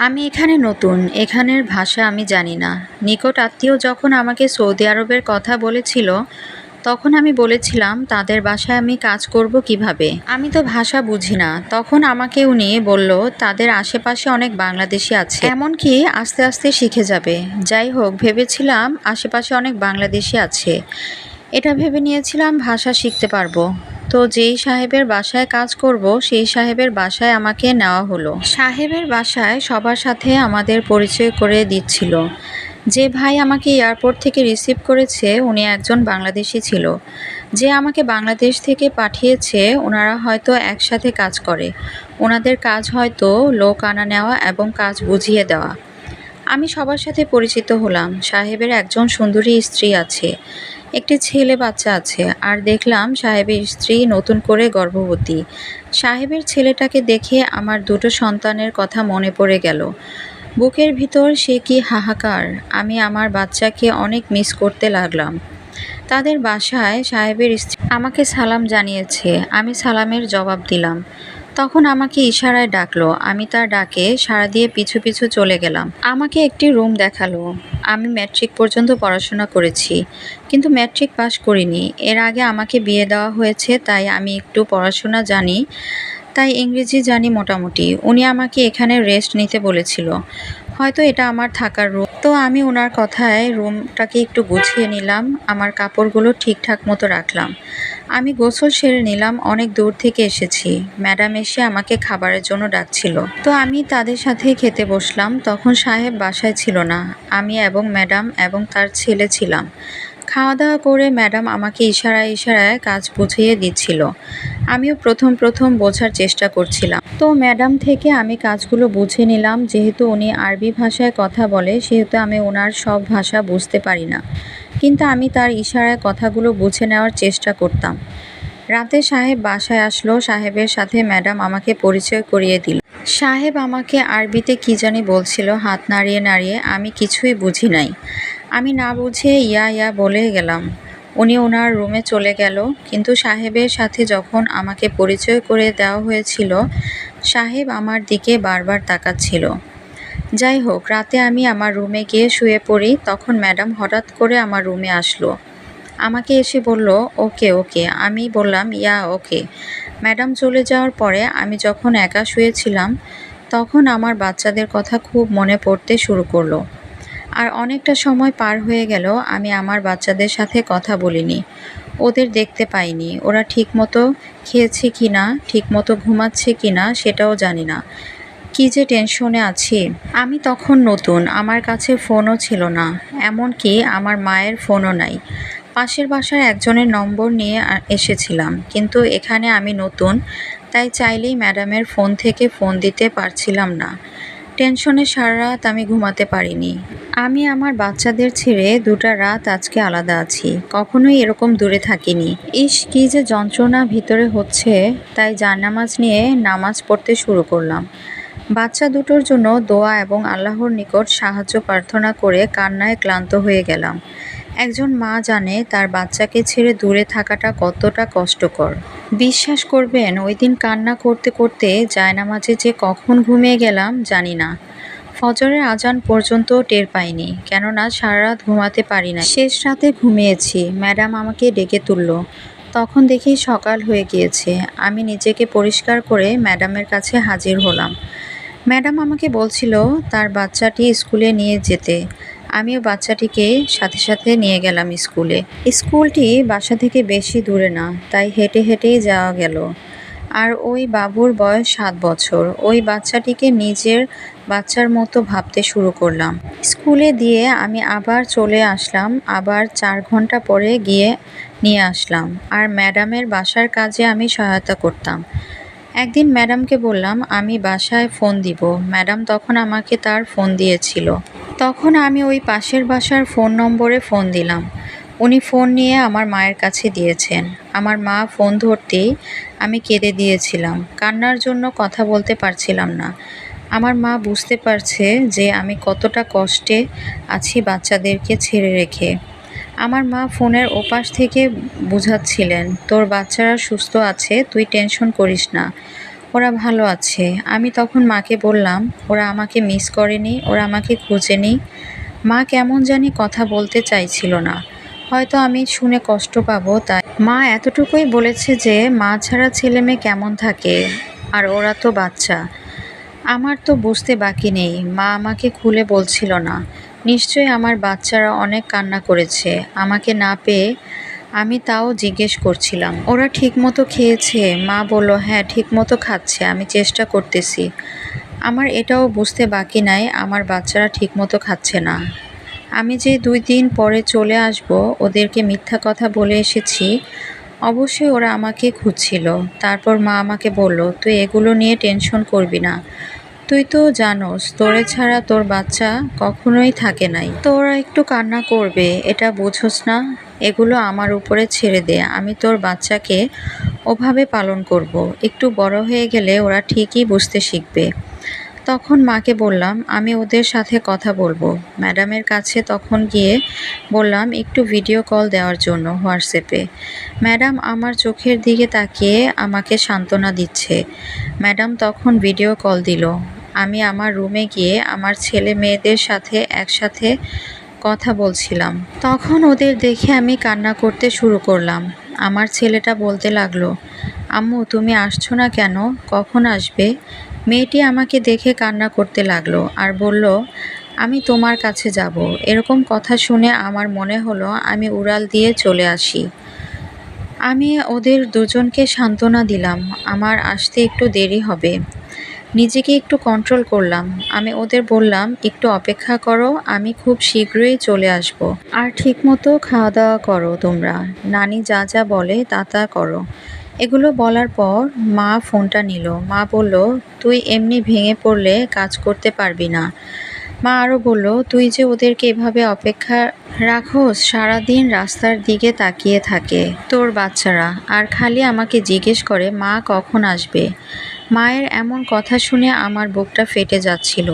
আমি এখানে নতুন, এখানের ভাষা আমি জানি না। নিকট আত্মীয় যখন আমাকে সৌদি আরবের কথা বলেছিল, তখন আমি বলেছিলাম, তাদের বাসায় আমি কাজ করব কীভাবে? আমি তো ভাষা বুঝি না। তখন আমাকে উনি বলল, তাদের আশেপাশে অনেক বাংলাদেশি আছে। এমনকি আস্তে আস্তে শিখে যাবে। যাই হোক, ভেবেছিলাম আশেপাশে অনেক বাংলাদেশি আছে। এটা ভেবে নিয়েছিলাম ভাষা শিখতে পারব। তো যেই সাহেবের বাসায় কাজ করব, সেই সাহেবের বাসায় আমাকে নেওয়া হলো। সাহেবের বাসায় সবার সাথে আমাদের পরিচয় করে দিচ্ছিল। যে ভাই আমাকে এয়ারপোর্ট থেকে রিসিভ করেছে, উনি একজন বাংলাদেশি ছিল। যে আমাকে বাংলাদেশ থেকে পাঠিয়েছে, ওনারা হয়তো একসাথে কাজ করে। ওনাদের কাজ হয়তো লোক আনা নেওয়া এবং কাজ বুঝিয়ে দেওয়া। আমি সবার সাথে পরিচিত হলাম। সাহেবের একজন সুন্দরী স্ত্রী আছে। একটি ছেলে বাচ্চা আছে। আর দেখলাম সাহেবের স্ত্রী নতুন করে গর্ভবতী। সাহেবের ছেলেটাকে দেখে আমার দুটো সন্তানের কথা মনে পড়ে গেল। বুকের ভিতর সে কি হাহাকার। আমি আমার বাচ্চাকে অনেক মিস করতে লাগলাম। তাদের বাসায় সাহেবের স্ত্রী আমাকে সালাম জানিয়েছে। আমি সালামের জবাব দিলাম। তখন আমাকে ইশারায় ডাকলো। আমি তার ডাকে সাড়া দিয়ে পিছু পিছু চলে গেলাম। আমাকে একটি রুম দেখাল। আমি ম্যাট্রিক পর্যন্ত পড়াশোনা করেছি, কিন্তু ম্যাট্রিক পাস করিনি। এর আগে আমাকে বিয়ে দেওয়া হয়েছে, তাই আমি একটু পড়াশোনা জানি, তাই ইংরেজি জানি মোটামুটি। উনি আমাকে এখানে রেস্ট নিতে বলেছিল। হয়তো এটা আমার থাকার রুম তো আমি ওনার কথায় রুমটাকে একটু গুছিয়ে নিলাম, আমার কাপড়গুলো ঠিকঠাক মতো রাখলাম। আমি গোসল সেরে নিলাম, অনেক দূর থেকে এসেছি। ম্যাডাম এসে আমাকে খাবারের জন্য ডাকছিল। তো আমি তাদের সাথে খেতে বসলাম, তখন সাহেব বাসায় ছিল না। আমি এবং ম্যাডাম এবং তার ছেলে ছিলাম। খাওয়া দাওয়া করে ম্যাডাম আমাকে ইশারায় ইশারায় কাজ বুঝিয়ে দিচ্ছিল। আমিও প্রথম প্রথম বোঝার চেষ্টা করছিলাম। তো ম্যাডাম থেকে আমি কাজগুলো বুঝে নিলাম, যেহেতু উনি আরবি ভাষায় কথা বলে, সেহেতু আমি ওনার সব ভাষা বুঝতে পারি না। কিন্তু আমি তার ইশারায় কথাগুলো বুঝে নেওয়ার চেষ্টা করতাম। রাতে সাহেব বাসায় আসলো, সাহেবের সাথে ম্যাডাম আমাকে পরিচয় করিয়ে দিল। সাহেব আমাকে আরবিতে কি জানি বলছিল, হাত নাড়িয়ে নাড়িয়ে, আমি কিছুই বুঝি নাই। আমি না বুঝে ইয়া ইয়া বলে গেলাম। উনি ওনার রুমে চলে গেল, কিন্তু সাহেবের সাথে যখন আমাকে পরিচয় করে দেওয়া হয়েছিল, সাহেব আমার দিকে বারবার তাকাচ্ছিল। যাই হোক, রাতে আমি আমার রুমে গিয়ে শুয়ে পড়ি, তখন ম্যাডাম হঠাৎ করে আমার রুমে আসলো। আমাকে এসে বলল, ওকে ওকে। আমি বললাম, ইয়া, ওকে। ম্যাডাম চলে যাওয়ার পরে আমি যখন একা শুয়েছিলাম, তখন আমার বাচ্চাদের কথা খুব মনে পড়তে শুরু করল। আর অনেকটা সময় পার হয়ে গেল, আমি আমার বাচ্চাদের সাথে কথা বলিনি। ওদের দেখতে পাইনি। ওরা ঠিকমতো খেয়েছে কি না ঠিকমতো ঘুমাচ্ছে কি না সেটাও জানি না। কি যে টেনশনে আছি। আমি তখন নতুন, আমার কাছে ফোনও ছিল না। এমনকি আমার মায়ের ফোনও নাই। পাশের বাসার একজনের নম্বর নিয়ে এসেছিলাম। কিন্তু এখানে আমি নতুন, তাই চাইলেই ম্যাডামের ফোন থেকে ফোন দিতে পারছিলাম না। টেনশনে সারা রাত আমি ঘুমাতে পারিনি। আমি আমার বাচ্চাদের ছেড়ে দুটা রাত আজকে আলাদা আছি। কখনোই এরকম দূরে থাকিনি। ইস, কি যে যন্ত্রণা ভিতরে হচ্ছে, তাই জানামাজ নিয়ে নামাজ পড়তে শুরু করলাম। বাচ্চা দুটোর জন্য দোয়া এবং আল্লাহর নিকট সাহায্য প্রার্থনা করে কান্নায় ক্লান্ত হয়ে গেলাম। একজন মা জানে তার বাচ্চাকে ছেড়ে দূরে থাকাটা কতটা কষ্টকর। বিশ্বাস করবেন, ওই দিন কান্না করতে করতে জায়নামাজে যে কখন ঘুমিয়ে গেলাম জানি না। ফজরের আজান পর্যন্ত টের পাইনি, কেননা সারা রাত ঘুমাতে পারি না শেষ রাতে ঘুমিয়েছি, ম্যাডাম আমাকে ডেকে তুলল। তখন দেখি সকাল হয়ে গিয়েছে, আমি নিজেকে পরিষ্কার করে ম্যাডামের কাছে হাজির হলাম। ম্যাডাম আমাকে বলছিল, তার বাচ্চাটি স্কুলে নিয়ে যেতে। আমিও বাচ্চাটিকে সাথে সাথে নিয়ে গেলাম স্কুলে। স্কুলটি বাসা থেকে বেশি দূরে না, তাই হেঁটে হেঁটেই যাওয়া গেল। আর ওই বাবুর বয়স সাত বছর। ওই বাচ্চাটিকে নিজের বাচ্চার মতো ভাবতে শুরু করলাম। স্কুলে দিয়ে আমি আবার চলে আসলাম, আবার চার ঘণ্টা পরে গিয়ে নিয়ে আসলাম। আর ম্যাডামের বাসার কাজে আমি সহায়তা করতাম। একদিন ম্যাডামকে বললাম, আমি বাসায় ফোন দিব। ম্যাডাম তখন আমাকে তার ফোন দিয়েছিল। তখন আমি ওই পাশের বাসার ফোন নম্বরে ফোন দিলাম। উনি ফোন নিয়ে আমার মায়ের কাছে দিয়েছেন। আমার মা ফোন ধরতেই আমি কেঁদে দিয়েছিলাম। কান্নার জন্য কথা বলতে পারছিলাম না। আমার মা বুঝতে পারছে যে আমি কতটা কষ্টে আছি বাচ্চাদেরকে ছেড়ে রেখে। আমার মা ফোনের ওপাশ থেকে বুঝাচ্ছিলেন, তোর বাচ্চারা সুস্থ আছে, তুই টেনশন করিস না। ওরা ভালো আছে। আমি তখন মাকে বললাম, ওরা আমাকে মিস করেনি, ওরা আমাকে খুঁজেনি। মা কেমন জানি কথা বলতে চাইছিল না। হয়তো আমি শুনে কষ্ট পাবো, তাই মা এতটুকুই বলেছে যে, মা ছাড়া ছেলে মেয়ে কেমন থাকে? আর ওরা তো বাচ্চা। আমার তো বুঝতে বাকি নেই। মা আমাকে খুলে বলছিল না। নিশ্চয়ই আমার বাচ্চারা অনেক কান্না করেছে। আমাকে না পেয়ে আমি তাও জিজ্ঞেস করছিলাম। ওরা ঠিকমতো খেয়েছে? মা বলল হ্যাঁ ঠিকমতো খাচ্ছে, আমি চেষ্টা করতেছি। আমার এটাও বুঝতে বাকি নাই, আমার বাচ্চারা ঠিকমতো খাচ্ছে না। আমি যে দুই দিন পরে চলে আসব, ওদেরকে মিথ্যা কথা বলে এসেছি, অবশ্যই ওরা আমাকে খুঁজছিল। তারপর মা আমাকে বলল, তুই এগুলো নিয়ে টেনশন করবি না। তুই তো জানোস, তোরে ছাড়া তোর বাচ্চা কখনোই থাকে নাই। তো ওরা একটু কান্না করবে, এটা বুঝোস না? এগুলো আমার উপরে ছেড়ে দে, আমি তোর বাচ্চাকে ওভাবে পালন করব। একটু বড় হয়ে গেলে ওরা ঠিকই বুঝতে শিখবে। তখন মাকে বললাম, আমি ওদের সাথে কথা বলব। ম্যাডামের কাছে তখন গিয়ে বললাম, একটু ভিডিও কল দেওয়ার জন্য হোয়াটসঅ্যাপে। ম্যাডাম আমার চোখের দিকে তাকিয়ে আমাকে সান্ত্বনা দিচ্ছে। ম্যাডাম তখন ভিডিও কল দিল। আমি আমার রুমে গিয়ে আমার ছেলে মেয়েদের সাথে একসাথে কথা বলছিলাম। তখন ওদের দেখে আমি কান্না করতে শুরু করলাম। আমার ছেলেটা বলতে লাগল, আম্মু, তুমি আসছো না কেন? কখন আসবে? মেয়েটি আমাকে দেখে কান্না করতে লাগল আর বলল, আমি তোমার কাছে যাব। এরকম কথা শুনে আমার মনে হলো আমি উড়াল দিয়ে চলে আসি। আমি ওদের দুজনকে সান্ত্বনা দিলাম। আমার আসতে একটু দেরি হবে। নিজেকে একটু কন্ট্রোল করলাম। আমি ওদের বললাম, একটু অপেক্ষা করো, আমি খুব শীঘ্রই চলে আসব। আর ঠিকমতো খাওয়া দাওয়া করো তোমরা। নানি যা যা বলে তা তা করো। এগুলো বলার পর মা ফোনটা নিল। মা বলল, তুই এমনি ভেঙে পড়লে কাজ করতে পারবি না। মা আরও বলল, তুই যে ওদেরকে এভাবে অপেক্ষা রাখোস, সারাদিন রাস্তার দিকে তাকিয়ে থাকে তোর বাচ্চারা। আর খালি আমাকে জিজ্ঞেস করে মা কখন আসবে? মায়ের এমন কথা শুনে আমার বুকটা ফেটে যাচ্ছিল।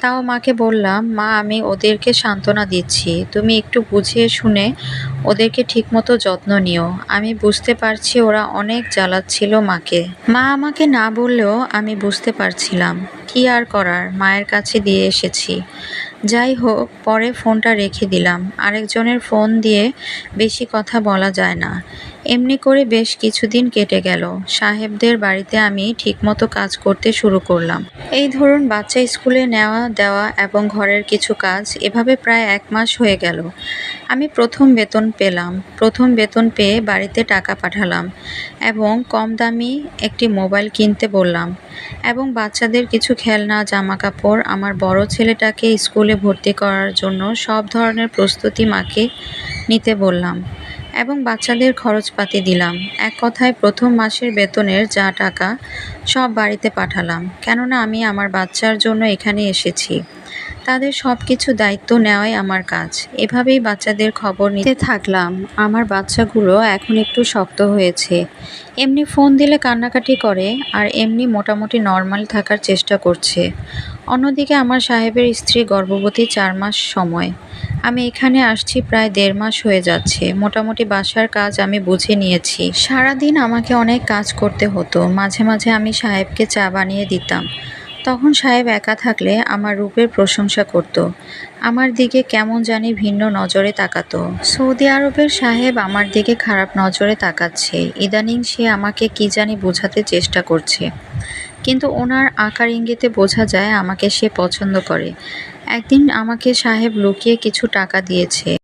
তাও মাকে বললাম, মা, আমি ওদেরকে সান্ত্বনা দিচ্ছি। তুমি একটু বুঝিয়ে শুনে ওদেরকে ঠিকমতো যত্ন নিও। আমি বুঝতে পারছি ওরা অনেক জ্বালাচ্ছিল মাকে। মা আমাকে না বললেও আমি বুঝতে পারছিলাম। কি আর করার? মায়ের কাছে দিয়ে এসেছি। যাই হোক, পরে ফোনটা রেখে দিলাম। আরেকজনের ফোন দিয়ে বেশি কথা বলা যায় না। এমনি করে বেশ কিছুদিন কেটে গেল। সাহেবদের বাড়িতে আমি ঠিকমতো কাজ করতে শুরু করলাম। এই ধরুন, বাচ্চা স্কুলে নেওয়া দেওয়া এবং ঘরের কিছু কাজ এভাবে প্রায় এক মাস হয়ে গেল। আমি প্রথম বেতন পেলাম। প্রথম বেতন পেয়ে বাড়িতে টাকা পাঠালাম এবং কম দামি একটি মোবাইল কিনতে বললাম। এবং বাচ্চাদের কিছু খেলনা জামা কাপড় আমার বড় ছেলেটাকে স্কুলে ভর্তি করার জন্য সব ধরনের প্রস্তুতি মাকে নিতে বললাম এবং বাচ্চাদের খরচপাতি দিলাম। এক কথায় প্রথম মাসের বেতনের যা টাকা সব বাড়িতে পাঠালাম। কেননা আমি আমার বাচ্চার জন্য এখানে এসেছি। তাদের সব কিছু দায়িত্ব নেওয়াই আমার কাজ। এভাবেই বাচ্চাদের খবর নিতে থাকলাম। আমার বাচ্চাগুলো এখন একটু শক্ত হয়েছে। এমনি ফোন দিলে কান্নাকাটি করে, আর এমনি মোটামুটি নর্মাল থাকার চেষ্টা করছে। অন্যদিকে আমার সাহেবের স্ত্রী গর্ভবতী চার মাস সময়। আমি এখানে আসছি প্রায় দেড় মাস হয়ে যাচ্ছে। মোটামুটি বাসার কাজ আমি বুঝে নিয়েছি। সারাদিন আমাকে অনেক কাজ করতে হতো। মাঝে মাঝে আমি সাহেবকে চা বানিয়ে দিতাম। তখন সাহেব একা থাকলে আমার রূপের প্রশংসা করত। আমার দিকে কেমন জানি ভিন্ন নজরে তাকাতো। সৌদি আরবের সাহেব আমার দিকে খারাপ নজরে তাকাচ্ছে। ইদানিং সে আমাকে কি জানি বোঝাতে চেষ্টা করছে। কিন্তু ওনার আকার ইঙ্গিতে বোঝা যায় আমাকে সে পছন্দ করে। একদিন আমাকে সাহেব লুকিয়ে কিছু টাকা দিয়েছে।